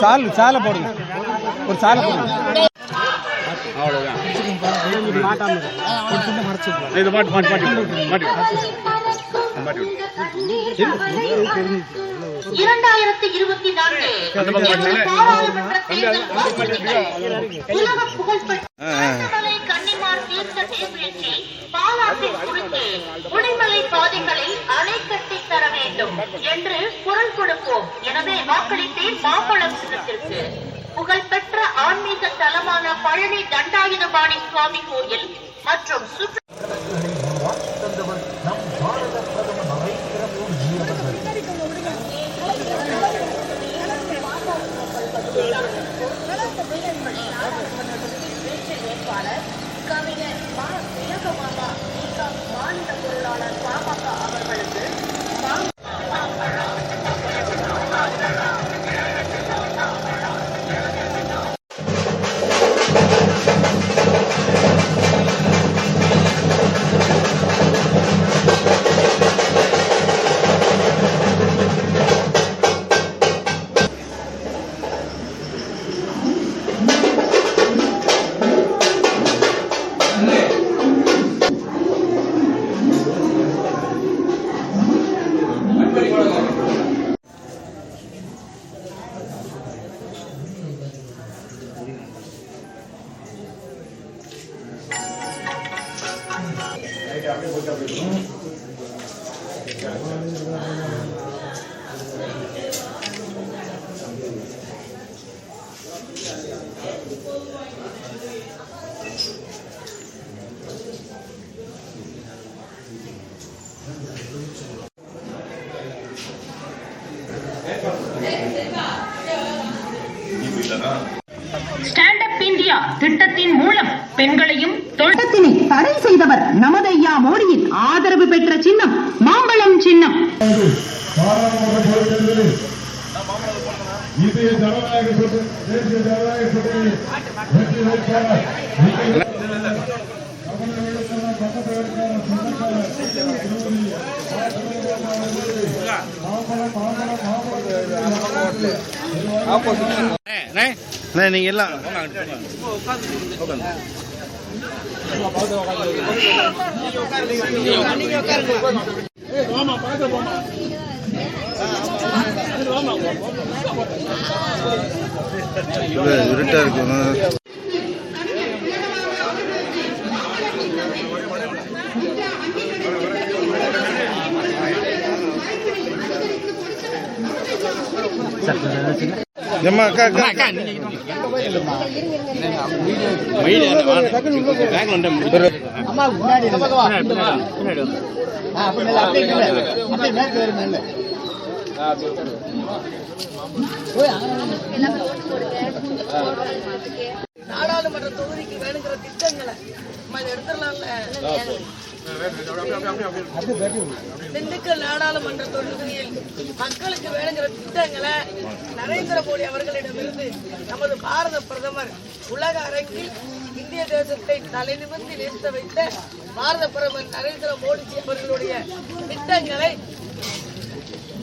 சால் சாலை போடுங்க. ஒரு சாலை போடுங்க. இது மாட்டி மாட்டி மாட்டி. மாட்டி. மாட்டி. இரண்டாயிரத்தி இருபத்தி நான்கு. உலக புகழ்பெற்ற கன்னிமார் தீர்த்த குடிமலை பாதைகளில் அணை கட்டி தர வேண்டும் என்று குரல் கொடுப்போம். எனவே வாக்களித்தேன் மாம்பழம் சின்னத்திற்கு. புகழ்பெற்ற ஆன்மீக தலமான பழனி தண்டாயுதபாணி சுவாமி கோயில் மற்றும் சுற்று Thank you. இந்திய ஜனநாயக கூட்டணி தேசிய ஜனநாயக கூட்டணி வெற்றி வேட்பாளர் தமிழர்களுக்கான சட்டப்பேரவைக்கான சொந்தக்காரர் நீங்க எல்லாம் உட்காந்து இருட்டா இருக்கு ஏம்மா அக்கா அக்கா நாடாளுமன்ற தொகுதிக்கு வேணுங்கிற திட்டங்களை நம்ம இதை எடுத்துடலாம்ல? திண்டுக்கல் நாடாளுமன்ற தொகுதியில் மக்களுக்கு வேணுங்கிற திட்டங்களை நரேந்திர மோடி அவர்களிடமிருந்து நமது பாரத பிரதமர் உலக அரங்கில் இந்திய தேசத்தை தலைநிமிர்ந்து நிறுத்த வைத்த பாரத பிரதமர் நரேந்திர மோடிஜி அவர்களுடைய திட்டங்களை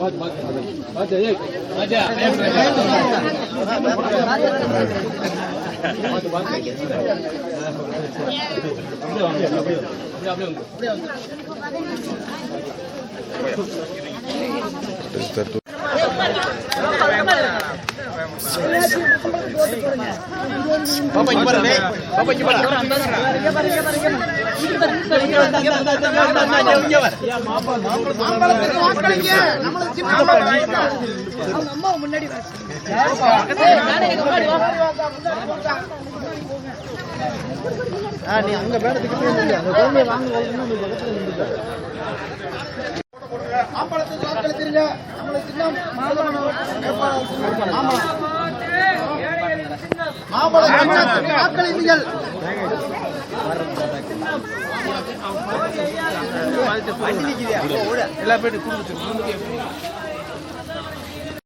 சின்னம் மட்டும்தான் வாங்கிட்டு வர முடியும் திராவிட முன்னேற்ற கழக கம்யூனிஸ்ட் கட்சிக்காரங்க வருவாங்க அவங்க முப்பத்தெட்டு பேர் இந்த இது வரைக்கும் வாங்கி அவங்க அம்மா முன்னாடி வர நீ அங்க பேடத்துக்கு அந்த குழந்தைய வாங்க வரணும்னா அந்த பக்கத்துல நின்றுக்க மாம்பழத்துக்கு வாக்களித்திருங்க நம்மளுக்கு இன்னும் மாம்பழம்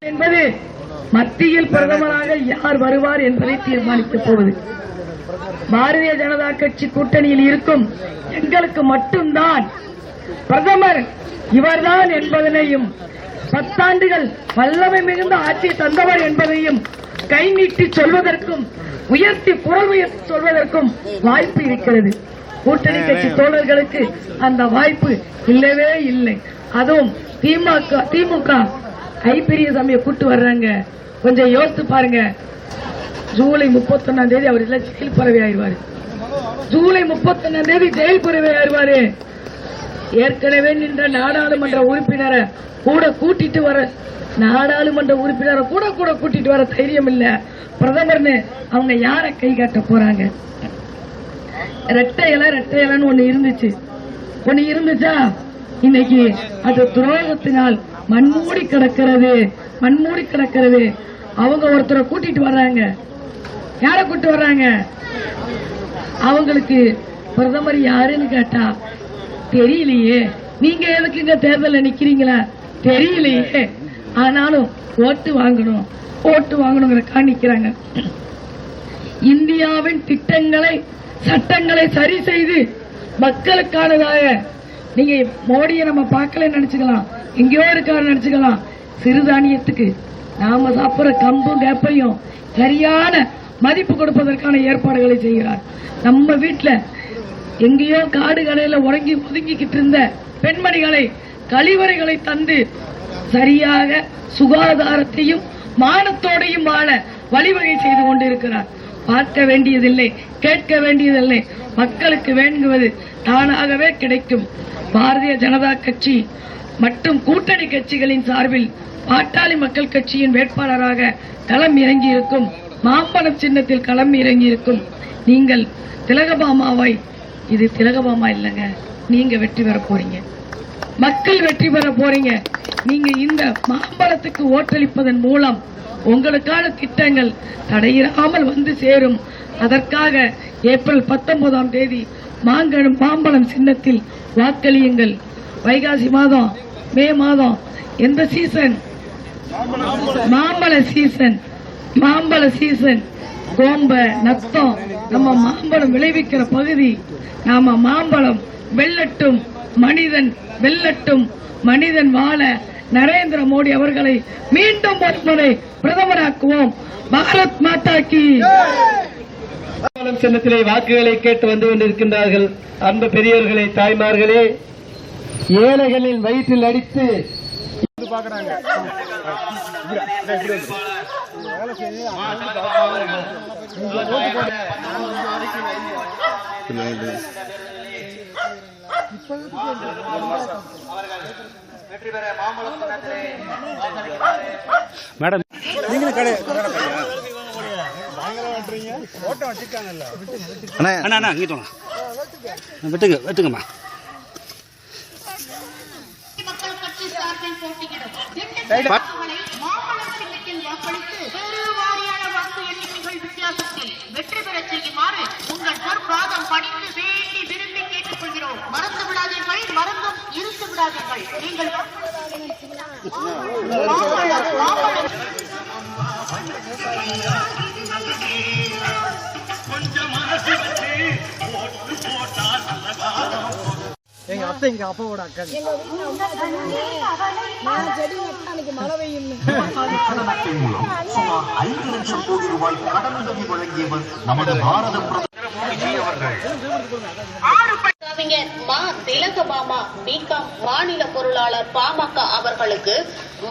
என்பது மத்தியில் பிரதமராக யார் வருவார் என்பதை தீர்மானிக்கப் போவது. பாரதிய ஜனதா கட்சி கூட்டணியில் இருக்கும் எங்களுக்கு மட்டும்தான். பிரதமர் இவர்தான் என்பதனையும் பத்தாண்டுகள் வல்லமை மிகுந்த ஆட்சி தந்தவர் என்பதையும் கை நீட்டி சொல்வதற்கும் உயர்த்தி புறல் உயர்த்தி சொல்வதற்கும் வாய்ப்பு இருக்கிறது. கூட்டணி கட்சி தோழர்களுக்கு அந்த வாய்ப்பு இல்லவே இல்லை. அதுவும் திமுக திமுக ஐபிரிய சாமியை கூட்டு வர்றாங்க. கொஞ்சம் யோசித்து பாருங்க. ஜூலை முப்பத்தொன்னாம் தேதி அவர் இல்ல ஜெயில் பறவை ஆயிடுவாரு. ஜூலை முப்பத்தொன்னாம் தேதி ஜெயில் பறவை ஆயிடுவாரு. ஏற்கனவே நின்ற நாடாளுமன்ற உறுப்பினரை கூட கூட்டிட்டு வர நாடாளுமன்ற உறுப்பினரை கூட கூட கூட்டிட்டு வர தைரியம் இல்ல. பிரதமர்னு அவங்க யார கை காட்ட போறாங்க? ரெட்டை இலை ரெட்டை இலைன்னு ஒண்ணு இருந்துச்சு. ஒண்ணு இருந்துச்சா? இன்னைக்கு அது துரோகத்தினால் மண்மூடி கிடக்கிறது மண்மூடி கிடக்கிறது. அவங்க ஒருத்தரை கூட்டிட்டு வர்றாங்க. யார கூட்டு வர்றாங்க? அவங்களுக்கு பிரதமர் யாருன்னு கேட்டா தெரியலையே. நீங்க எதுக்கு இங்க நிக்கிறீங்களா? தெரியலையே. ஆனாலும் ஓட்டு வாங்கணும் ஓட்டு வாங்கணுங்கிற காணிக்கிறாங்க இந்தியாவின் திட்டங்களை சட்டங்களை சரி செய்து மக்களுக்கானதாக நீங்க மோடியை நம்ம பார்க்கல நினைச்சுக்கலாம். எங்கேயோ இருக்காரு நினைச்சுக்கலாம். சிறுதானியத்துக்கு நாம சாப்பிடுற கம்பும் கேப்பையும் சரியான மதிப்பு கொடுப்பதற்கான ஏற்பாடுகளை செய்கிறார். நம்ம வீட்டுல எங்கேயோ காடு கடையில உறங்கி ஒதுங்கிக்கிட்டு இருந்த பெண்மணிகளை கழிவறைகளை தந்து சரியாக சுகாதாரத்தையும் மானத்தோடையும் வாழ வழிவகை செய்து கொண்டிருக்கிறார். பார்க்க வேண்டியதில்லை கேட்க வேண்டியதில்லை. மக்களுக்கு வேண்டுவது தானாகவே கிடைக்கும். பாரதிய ஜனதா கட்சி மற்றும் கூட்டணி கட்சிகளின் சார்பில் பாட்டாளி மக்கள் கட்சியின் வேட்பாளராக களம் இறங்கியிருக்கும் மாம்பழம் சின்னத்தில் களம் இறங்கியிருக்கும் நீங்கள் திலகபாமாவை இது திலகபாமா இல்லைங்க நீங்க வெற்றி பெற போறீங்க. மக்கள் வெற்றி பெற போறீங்க. நீங்க இந்த மாம்பழத்துக்கு ஓட்டளிப்பதன் மூலம் உங்களுக்கான திட்டங்கள் தடையிறாமல் வந்து சேரும். அதற்காக ஏப்ரல் பத்தொன்பதாம் தேதி மாங்கழும் மாம்பழம் சின்னத்தில் வாக்களியுங்கள். வைகாசி மாதம் மே மாதம் எந்த சீசன் மாம்பழ சீசன் மாம்பழ சீசன் கோம்ப நத்தம் நம்ம மாம்பழம் விளைவிக்கிற பகுதி. நாம மாம்பழம் வெள்ளட்டும் மனிதன் வெள்ளட்டும் மனிதன் வாழ நரேந்திர மோடி அவர்களை மீண்டும் ஒரு முறை பிரதமராக்குவோம். பாரத் மாதா கி. சின்னத்திலே வாக்குகளை கேட்டு வந்து கொண்டிருக்கின்றார்கள். அன்பு பெரியவர்களே தாய்மார்களே ஏழைகளின் வயிற்றில் அடித்து மேடம் நீங்களும் கடை. அண்ணா அண்ணா இங்கே வாங்க வெட்டுங்க வெட்டுங்கம்மா. வெற்றி பெறச் செய்யுமாறு உங்கள் பொற்பாதம் பணிந்து வேண்டி விரும்பி கேட்டுக்கொள்கிறோம் மறந்து விடாதீர்கள் மறந்தும் இருந்து விடாதீர்கள். நீங்கள் மாம்பழம் மாம்பழம் எங்க அத்தை எங்க அப்பாவோட அக்கா. கவிஞர் மா திலகபாமா பிகாம் மாநில பொருளாளர் பாமக அவர்களுக்கு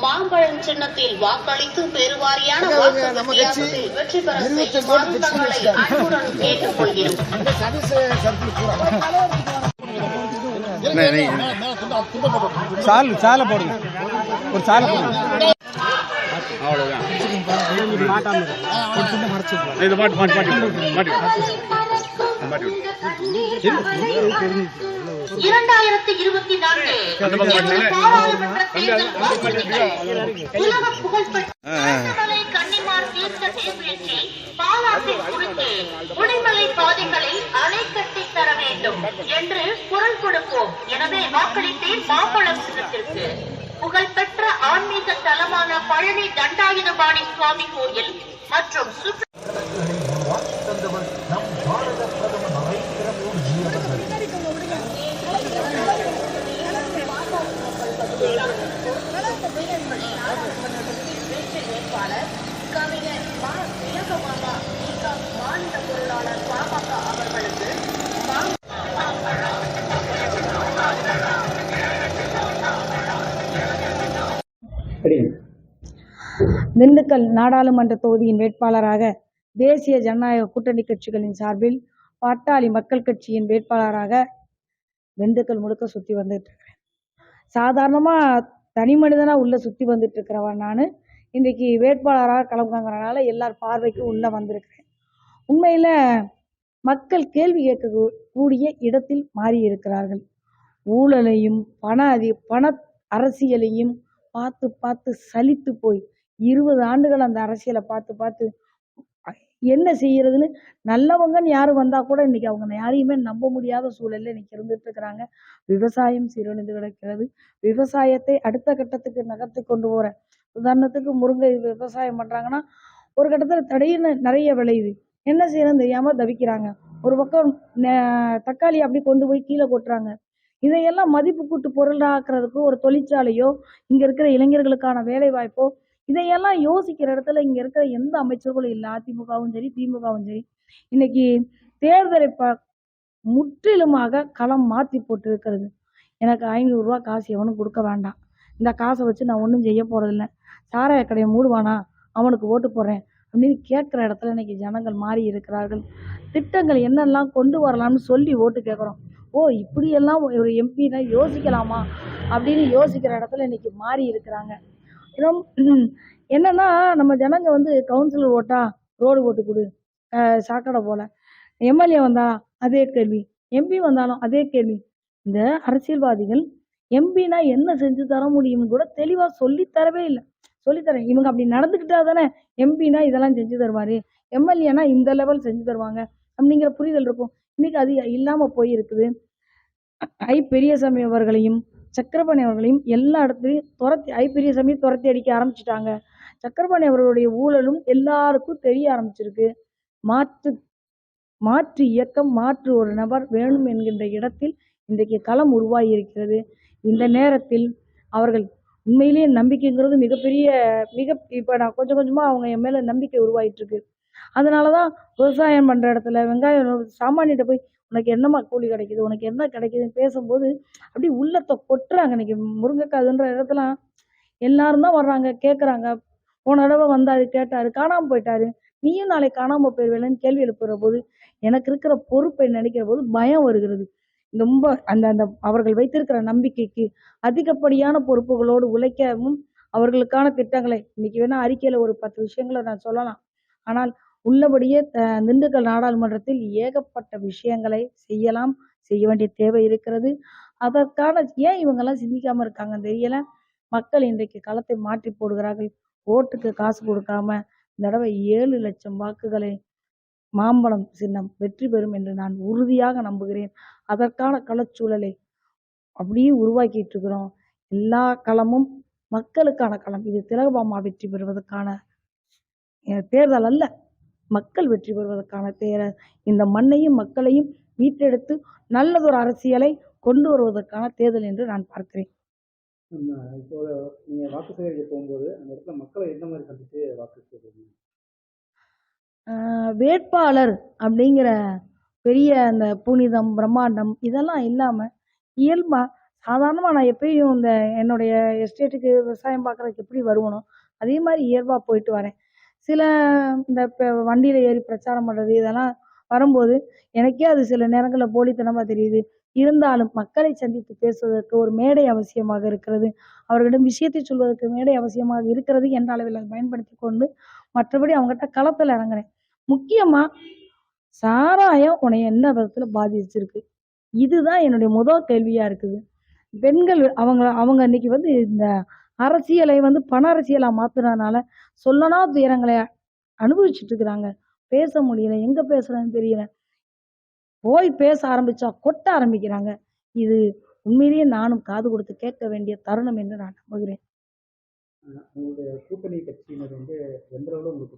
மாம்பழம் சின்னத்தில் வாக்களித்து பெருவாரியான வாக்கு வித்தியாசத்தில் வெற்றி பெற அன்புடன் சால் சாலை போடுங்க. ஒரு சாலை போடுங்க. அவ்வளோதான் மாட்டாம இரு. ஒரு சின்ன மறைச்சு விட்டுரு. இது மாட்டி மாட்டி மாட்டி மாட்டி பாதைகளில் அணை கட்டி என்று குரல் கொடுப்போம். எனவே வாக்களித்தேன் மாம்பழம் புகழ்பெற்ற ஆன்மீக தலமான பழனி தண்டாயுதபாணி சுவாமி கோயில் மற்றும் சுற்று திண்டுக்கல் நாடாளுமன்ற தொகுதியின் வேட்பாளராக தேசிய ஜனநாயக கூட்டணி கட்சிகளின் சார்பில் பாட்டாளி மக்கள் கட்சியின் வேட்பாளராக திண்டுக்கல் முழுக்க சுற்றி வந்துட்டு இருக்கிறேன் சாதாரணமாக தனி மனிதனாக உள்ளே சுற்றி வந்துட்டு இருக்கிறவன் நான். இன்றைக்கி வேட்பாளராக கிளம்புங்கிறனால எல்லார் பார்வைக்கும் உள்ளே வந்திருக்கிறேன். உண்மையில் மக்கள் கேள்வி கேட்க கூடிய இடத்தில் மாறி இருக்கிறார்கள் ஊழலையும் பண அதி பண அரசியலையும் பார்த்து பார்த்து சலித்து போய் இருபது ஆண்டுகள் அந்த அரசியலை பார்த்து பார்த்து என்ன செய்யறதுன்னு நல்லவங்கன்னு யாரும் வந்தா கூட இன்னைக்கு அவங்க யாரையுமே நம்ப முடியாத சூழல்ல இன்னைக்கு இருந்துட்டு இருக்கிறாங்க. விவசாயம் சீரழிந்து கிடக்கிறது. விவசாயத்தை அடுத்த கட்டத்துக்கு நகர்த்தி கொண்டு போற உதாரணத்துக்கு முருங்கை விவசாயம் பண்றாங்கன்னா ஒரு கட்டத்துல தடையின்னு நிறைய விளையுது. என்ன செய்யறதுன்னு தெரியாம தவிக்கிறாங்க. ஒரு பக்கம் தக்காளி அப்படி கொண்டு போய் கீழே கொட்டுறாங்க. இதையெல்லாம் மதிப்பு கூட்டு பொருளாக்குறதுக்கு ஒரு தொழிற்சாலையோ இங்க இருக்கிற இளைஞர்களுக்கான வேலை வாய்ப்போ இதையெல்லாம் யோசிக்கிற இடத்துல இங்க இருக்கிற எந்த அமைச்சர்களும் இல்லை. அதிமுகவும் சரி திமுகவும் சரி. இன்னைக்கு தேர்தலை ப முற்றிலுமாக களம் மாத்தி போட்டு இருக்கிறது எனக்கு ஐநூறு காசு எவனும் கொடுக்க வேண்டாம். இந்த காசை வச்சு நான் ஒன்றும் செய்ய போறதில்ல. சாராய கடையை மூடுவானா? அவனுக்கு ஓட்டு போடுறேன் அப்படின்னு கேட்குற இடத்துல இன்னைக்கு ஜனங்கள் மாறி இருக்கிறார்கள். திட்டங்கள் என்னெல்லாம் கொண்டு வரலாம்னு சொல்லி ஓட்டு கேட்குறோம். ஓ இப்படியெல்லாம் ஒரு எம்பினா யோசிக்கலாமா? அப்படின்னு யோசிக்கிற இடத்துல இன்னைக்கு மாறி இருக்கிறாங்க. என்னன்னா நம்ம ஜனங்க வந்து கவுன்சிலர் ஓட்டா ரோடு ஓட்டு கொடு சாக்கடை போல. எம்எல்ஏ வந்தாலும் அதே கேள்வி. எம்பி வந்தாலும் அதே கேள்வி. இந்த அரசியல்வாதிகள் எம்பினா என்ன செஞ்சு தர முடியும்னு கூட தெளிவா சொல்லித்தரவே இல்லை. சொல்லித்தரேன் இவங்க அப்படி நடந்துக்கிட்டா தானே எம்பினா இதெல்லாம் செஞ்சு தருவாரு. எம்எல்ஏனா இந்த லெவல் செஞ்சு தருவாங்க. அப்படிங்கிற புரிதல் இருக்கும். இன்னைக்கு அது இல்லாம போயிருக்குது. ஐ பெரியசாமி அவர்களையும் சக்கரபாணி அவர்களையும் எல்லா இடத்துலையும் துரத்தி ஐ பெரியசாமி துரத்தி அடிக்க ஆரம்பிச்சிட்டாங்க. சக்கரபாணி அவர்களுடைய ஊழலும் எல்லாருக்கும் தெரிய ஆரம்பிச்சிருக்கு. மாற்று மாற்று இயக்கம் மாற்று ஒரு நபர் வேணும் என்கின்ற இடத்தில் இன்றைக்கு களம் உருவாகி இருக்கிறது இந்த நேரத்தில் அவர்கள் உண்மையிலேயே நம்பிக்கைங்கிறது மிகப்பெரிய மிக இப்போ நான் கொஞ்சம் கொஞ்சமாக அவங்க என் மேலே நம்பிக்கை உருவாயிட்டு இருக்கு அதனால தான் விவசாயம் பண்ணுற இடத்துல வெங்காயம் சாமானியிட்ட போய் உனக்கு என்னம்மா கூலி கிடைக்குது உனக்கு என்ன கிடைக்குதுன்னு பேசும்போது அப்படியே உள்ளத்தை கொட்டுறாங்க. இன்னைக்கு முருங்கைக்காதுன்ற இடத்துல எல்லாரும் தான் வர்றாங்க கேட்குறாங்க போன தடவை வந்தாரு கேட்டாரு காணாமல் போயிட்டாரு. நீயும் நாளைக்கு காணாமல் போயிடுவேன்னு கேள்வி எழுப்புற போது எனக்கு இருக்கிற பொறுப்பை நினைக்கிற போது பயம் வருகிறது. ரொம்ப அந்த அந்த அவர்கள் வைத்திருக்கிற நம்பிக்கைக்கு அதிகப்படியான பொறுப்புகளோடு உழைக்கவும் அவர்களுக்கான திட்டங்களை இன்னைக்கு வேணா அறிக்கையில ஒரு பத்து விஷயங்களை நான் சொல்லலாம். ஆனால் உள்ளபடியே த- திண்டுக்கல் நாடாளுமன்றத்தில் ஏகப்பட்ட விஷயங்களை செய்யலாம் செய்ய வேண்டிய தேவை இருக்கிறது. அதற்கான ஏன் இவங்கெல்லாம் சிந்திக்காம இருக்காங்கன்னு தெரியல? மக்கள் இன்றைக்கு களத்தை மாற்றி போடுகிறார்கள். ஓட்டுக்கு காசு கொடுக்காம இந்த தடவை ஏழு லட்சம் வாக்குகளை மாம்பழம் சின்னம் வெற்றி பெறும் என்று நான் உறுதியாக நம்புகிறேன். அதற்கான களச்சூழலை அப்படியே உருவாக்கிட்டு இருக்கிறோம். எல்லா களமும் மக்களுக்கான களம். இது திலகபாமா வெற்றி பெறுவதற்கான தேர்தல் அல்ல. மக்கள் வெற்றி பெறுவதற்கான தேர்தல் இந்த மண்ணையும் மக்களையும் மீட்டெடுத்து நல்லதொரு அரசியலை கொண்டு வருவதற்கான தேர்தல் என்று நான் பார்க்கிறேன். வாக்கு சேகரிக்க போகும்போது அந்த இடத்துல மக்களை எந்த மாதிரி சந்திச்சு வாக்கு சேகரிக்கீங்க ஆஹ் வேட்பாளர் அப்படிங்கிற பெரிய அந்த புனிதம் பிரம்மாண்டம் இதெல்லாம் இல்லாம இயல்பா சாதாரணமா நான் எப்பயும் இந்த என்னுடைய எஸ்டேட்டுக்கு விவசாயம் பார்க்கறதுக்கு எப்படி வருவனோ அதே மாதிரி இயல்பா போயிட்டு வரேன். சில இந்த ப- வண்டியில ஏறி பிரச்சாரம் பண்றது இதெல்லாம் வரும்போது எனக்கே அது சில நேரங்களில் போலித்தனமா தெரியுது. இருந்தாலும் மக்களை சந்தித்து பேசுவதற்கு ஒரு மேடை அவசியமாக இருக்கிறது. அவர்களிடம் விஷயத்தை சொல்வதற்கு மேடை அவசியமாக இருக்கிறது என்ற அளவில் அதை பயன்படுத்தி கொண்டு மற்றபடி அவங்ககிட்ட களத்தில் இறங்குறேன். முக்கியமா சாராயம் உன்னை என்ன விதத்துல பாதிச்சிருக்கு? இதுதான் என்னுடைய முதல் கேள்வியா இருக்குது. பெண்கள் அவங்க அவங்க இன்னைக்கு வந்து இந்த அரசியலை வந்து பண அரசியலா மாத்துறதுனால சொல்லனா துயரங்களை அனுபவிச்சுட்டு இருக்கிறாங்க. பேச முடியல. எங்க பேசுறதுன்னு தெரியல. போய் பேச ஆரம்பிச்சா கொட்ட ஆரம்பிக்கிறாங்க. இது உண்மையிலேயே நானும் காது கொடுத்து கேட்க வேண்டிய தருணம் என்று நான் நம்புகிறேன். கூட்டணி கட்சியினர் வந்து எந்த உங்களுக்கு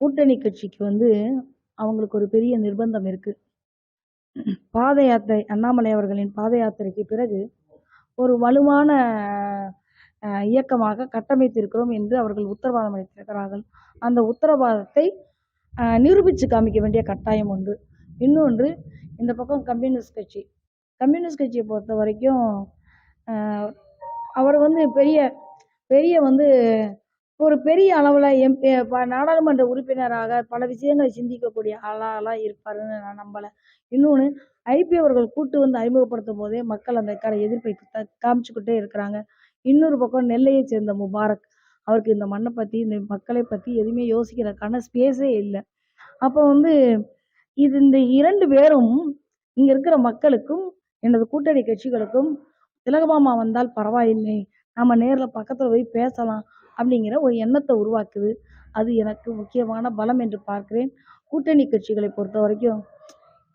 கூட்டணி கட்சிக்கு வந்து அவங்களுக்கு ஒரு பெரிய நிர்பந்தம் இருக்கு. பாத யாத்திரை அண்ணாமலை அவர்களின் பாத யாத்திரைக்கு பிறகு ஒரு வலுவான இயக்கமாக கட்டமைத்திருக்கிறோம் என்று அவர்கள் உத்தரவாதம் அளித்திருக்கிறார்கள். அந்த உத்தரவாதத்தை நிரூபித்து காமிக்க வேண்டிய கட்டாயம் உண்டு இன்னொன்று இந்த பக்கம் கம்யூனிஸ்ட் கட்சி. கம்யூனிஸ்ட் கட்சியை பொறுத்த வரைக்கும் அவர் வந்து பெரிய பெரிய வந்து ஒரு பெரிய அளவில் எம் நாடாளுமன்ற உறுப்பினராக பல விஷயங்களை சிந்திக்கக்கூடிய ஆளாலாம் இருப்பாருன்னு நான் நம்பலை. இன்னொன்று ஐபி அவர்கள் கூட்டு வந்து அறிமுகப்படுத்தும் போதே மக்கள் அந்த கடை எதிர்ப்பை காமிச்சுக்கிட்டே இருக்கிறாங்க. இன்னொரு பக்கம் நெல்லையை சேர்ந்த முபாரக் அவருக்கு இந்த மண்ணை பற்றி இந்த மக்களை பற்றி எதுவுமே யோசிக்கிறதுக்கான ஸ்பேஸே இல்லை. அப்போ வந்து இது இந்த இரண்டு பேரும் இங்கே இருக்கிற மக்களுக்கும் எனது கூட்டணி கட்சிகளுக்கும் திலகமாமா வந்தால் பரவாயில்லை. நம்ம நேரில் பக்கத்தில் போய் பேசலாம். அப்படிங்கிற ஒரு எண்ணத்தை உருவாக்குது. அது எனக்கு முக்கியமான பலம் என்று பார்க்கிறேன். கூட்டணி கட்சிகளை பொறுத்த வரைக்கும்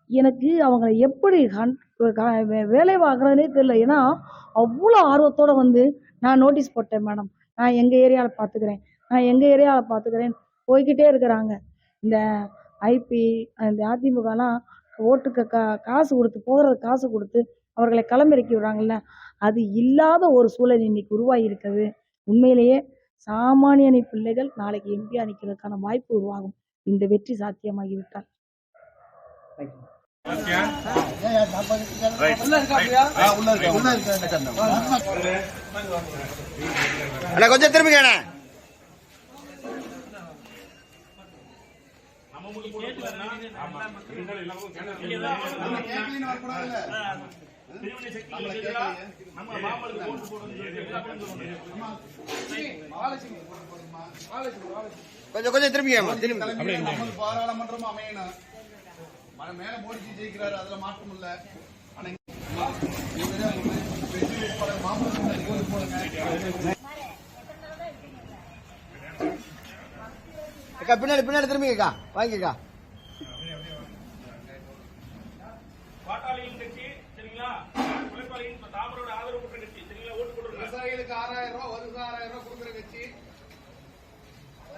எனக்கு அவங்களை எப்படி கண் கா- வே- வேலை பார்க்குறதுனே தெரியல. ஏன்னா அவ்வளோ ஆர்வத்தோட வந்து நான் நோட்டீஸ் போட்டேன் மேடம் நான் எங்கள் ஏரியாவில் பார்த்துக்கிறேன் நான் எங்கள் ஏரியாவில் பார்த்துக்கிறேன் போய்கிட்டே இருக்கிறாங்க. இந்த ஐபி அந்த அதிமுகலாம் ஓட்டுக்கு கா காசு கொடுத்து போகிற காசு கொடுத்து அவர்களை களமிறக்கி விடுறாங்கல்ல. அது இல்லாத ஒரு சூழல் இன்னைக்கு உருவாகி இருக்குது உண்மையிலேயே சாமானியனை பிள்ளைகள் நாளைக்கு எம்பி நிற்கிறதுக்கான வாய்ப்பு உருவாகும். இந்த வெற்றி சாத்தியமாகிவிட்டால். தேங்க்யூ அண்ணா கொஞ்சம் திரும்பிங்க அண்ணா கொஞ்சம் கொஞ்சம் திரும்பிங்க பாராளுமன்றம் அமையணும். மன மேல மோடிஜி ஜெயிக்கிறாரு அதுல மாற்றம் இல்ல. ஆனா போடுங்க அக்கா பின்னாடி பின்னாடி திரும்பிங்கக்கா வாங்கிக்கா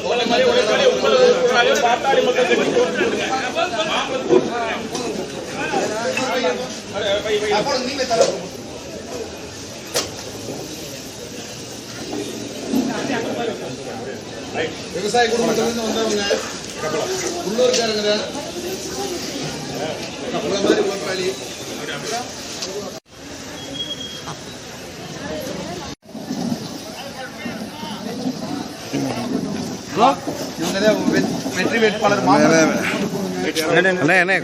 உழைப்பாளி அக்கா அப்போ நீங்க தர விவசாய குடும்பத்திலிருந்து வந்தவங்க உள்ளூர்காரங்க உங்களை மாதிரி உழைப்பாளி வெற்றி வேட்பாளர் மாமல்லபுரம் அண்ணா